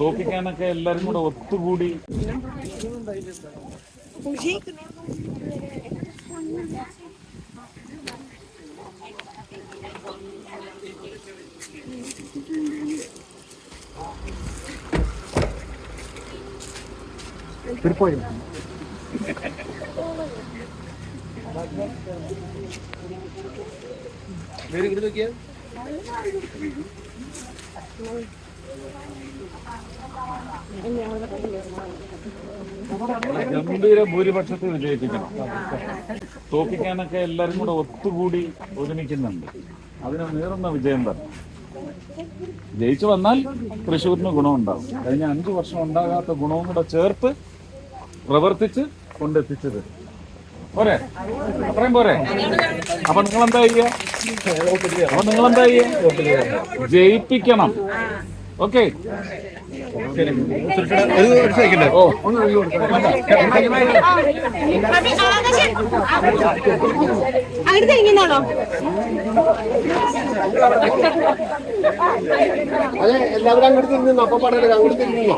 തോപ്പിക്കാനൊക്കെ എല്ലാരും കൂടെ ഒത്തുകൂടി. ഗംഭീര ഭൂരിപക്ഷത്തിൽ വിജയിപ്പിക്കണം. തോപ്പിക്കാനൊക്കെ എല്ലാരും കൂടെ ഒത്തുകൂടി ഒരുമിക്കുന്നുണ്ട്. അതിന് നേരുന്ന വിജയം തന്നെ. ജയിച്ചു വന്നാൽ തൃശ്ശൂരിന് ഗുണമുണ്ടാവും. കഴിഞ്ഞ അഞ്ചു വർഷം ഉണ്ടാകാത്ത ഗുണവും കൂടെ ചേർത്ത് പ്രവർത്തിച്ച് കൊണ്ടെത്തിച്ചത്. പോരെ? അത്രയും പോരെ? അപ്പൊ നിങ്ങൾ എന്താ ചെയ്യുക? അപ്പൊ നിങ്ങൾ എന്താ ചെയ്യുക? ജയിപ്പിക്കണം. ഓക്കെ. ഓ അങ്ങോട്ട് തിരിഞ്ഞാണോ അതെ എല്ലാവരും അങ്ങോട്ട് തിരിഞ്ഞു അപ്പൊ പറഞ്ഞത് അങ്ങോട്ട് തിരിഞ്ഞു